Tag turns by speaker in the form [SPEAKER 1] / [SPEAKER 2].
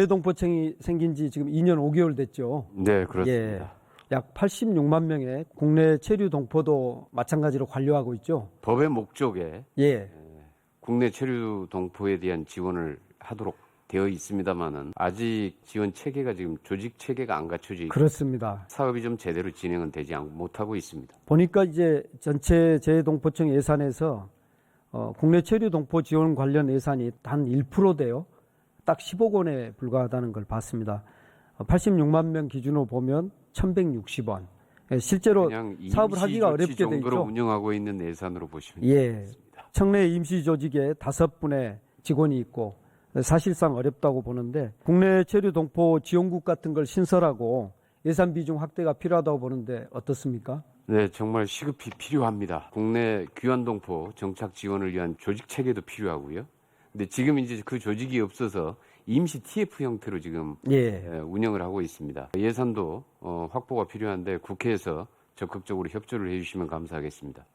[SPEAKER 1] 재해동포청이 생긴 지 지금 2년 5개월 됐죠.
[SPEAKER 2] 네, 그렇습니다.
[SPEAKER 1] 예. 약 86만 명의 국내 체류 동포도 마찬가지로 관료하고 있죠.
[SPEAKER 2] 법의 목적에
[SPEAKER 1] 예.
[SPEAKER 2] 국내 체류 동포에 대한 지원을 하도록 되어 있습니다만은 아직 지원 체계가 지금 조직 체계가 안 갖춰져 있고
[SPEAKER 1] 그렇습니다.
[SPEAKER 2] 사업이 좀 제대로 진행은 되지 않- 못하고 있습니다.
[SPEAKER 1] 보니까 이제 전체 재해동포청 예산에서 어, 국내 체류 동포 지원 관련 예산이 단 1% 돼요. 딱 10억 원에 불과하다는 걸 봤습니다. 어, 86만 명 기준으로 보면 1,160원. 예, 실제로 사업을 하기가 어렵게 돼
[SPEAKER 2] 정도로. 운영하고 있는 예산으로 보시면
[SPEAKER 1] 예. 청내 임시 조직에 다섯 분의 직원이 있고 사실상 어렵다고 보는데 국내 체류 동포 지원국 같은 걸 신설하고 예산 비중 확대가 필요하다고 보는데 어떻습니까?
[SPEAKER 2] 네, 정말 시급히 필요합니다. 국내 귀환 동포 정착 지원을 위한 조직 체계도 필요하고요. 근데 지금 이제 그 조직이 없어서 임시 TF 형태로 지금
[SPEAKER 1] 예.
[SPEAKER 2] 예, 운영을 하고 있습니다. 예산도 어, 확보가 필요한데 국회에서 적극적으로 협조를 해주시면 감사하겠습니다.